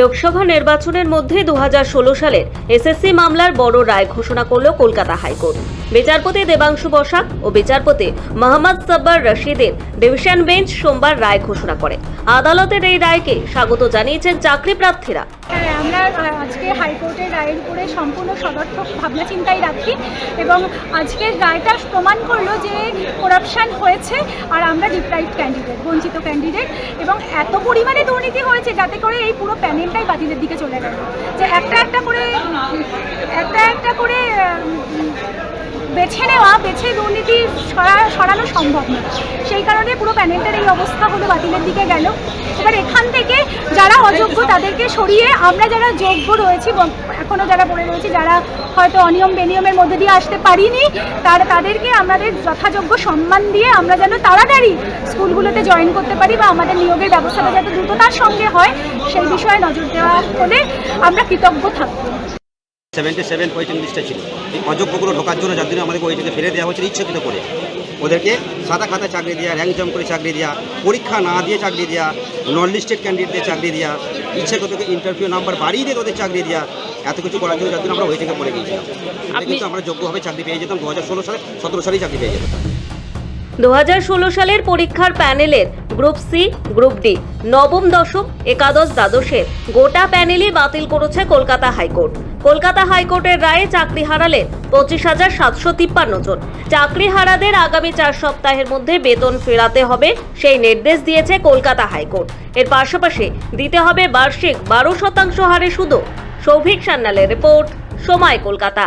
লোকসভা নির্বাচনের মধ্যে দুহাজার ষোলো সালের এসএসসি মামলার বড় রায় ঘোষণা করল কলকাতা হাইকোর্ট। বিচারপতি দেবাংশু বসাক ও বিচারপতি মোহাম্মদ সাব্বার রশিদের ডিভিশন বেঞ্চ সোমবার রায় ঘোষণা করে। আদালতের এই রায়কে স্বাগত জানিয়েছেন চাকরি প্রার্থীরা। হ্যাঁ আমরা আজকে হাইকোর্টের রায়ের উপরে সম্পূর্ণ সদর্থক ভাবনা চিন্তাই রাখি এবং আজকের রায়টা প্রমাণ করল যে করাপশন হয়েছে আর আমরা ডিপ্রাইভ ক্যান্ডিডেট বঞ্চিত ক্যান্ডিডেট এবং এত পরিমাণে দুর্নীতি হয়েছে যাতে করে এই পুরো প্যানেলটাই বাতিলের দিকে চলে গেল। যে একটা একটা করে, একটা একটা করে বেছে নেওয়া, বেছে দুর্নীতি সরা- সরানো সম্ভব না। সেই কারণে পুরো প্যানেলটার এই অবস্থা হলো বাতিলের দিকে গেল। এবার এখান থেকে তাদেরকে সরিয়ে আমরা যারা যোগ্য রয়েছি ব- এখনও যারা পড়ে রয়েছি, যারা হয়তো অনিয়ম বেনিয়মের মধ্যে দিয়ে আসতে পারিনি, তারা, তাদেরকে আমাদের যথাযোগ্য সম্মান দিয়ে আমরা যেন তাড়াতাড়ি স্কুলগুলোতে জয়েন করতে পারি বা আমাদের নিয়োগের ব্যবস্থাটা যাতে দ্রুততার সঙ্গে হয়, সেই বিষয়ে নজর দেওয়া হলে আমরা কৃতজ্ঞ থাকব। সেভেন্টি সেভেন ওয়েটিং ছিল। এই অযোগ্যগুলো ঢোকার জন্য যার জন্য আমাদেরকে ওইটাকে ফেলে দেওয়া হয়েছিল, ইচ্ছাকৃত করে। ওদেরকে সাদা খাতা চাকরি দেওয়া র্যাঙ্ক জম করে চাকরি দেওয়া পরীক্ষা না দিয়ে চাকরি দেওয়া নন লিস্টেড ক্যান্ডিডেটদের চাকরি দেওয়া ইচ্ছে ইচ্ছাকৃত ইন্টারভিউ নাম্বার বাড়িয়ে দিয়ে ওদের চাকরি দেওয়া এত কিছু করার জন্য যার জন্য আমরা থেকে পড়ে গিয়েছিলাম। কিন্তু আমরা যোগ্যভাবে চাকরি পেয়ে যেতাম দু হাজার ষোলো সালে সতেরো সালেই চাকরি পেয়ে যেতাম। দু সালের পরীক্ষার প্যানেলের গ্রুপ সি গ্রুপ ডি নবম দশম একাদশ দ্বাদশের গোটা প্যানেলই বাতিল করেছে কলকাতা হাইকোর্ট। কলকাতা হাইকোর্টের রায়ে চাকরি হারালেন পঁচিশ হাজার সাতশো তিপ্পান্ন জন। চাকরি হারাদের আগামী চার সপ্তাহের মধ্যে বেতন ফেরাতে হবে, সেই নির্দেশ দিয়েছে কলকাতা হাইকোর্ট। এর পাশাপাশি দিতে হবে বার্ষিক বারো শতাংশ হারে সুদও। সৌভিক সান্যালের রিপোর্ট, সময় কলকাতা।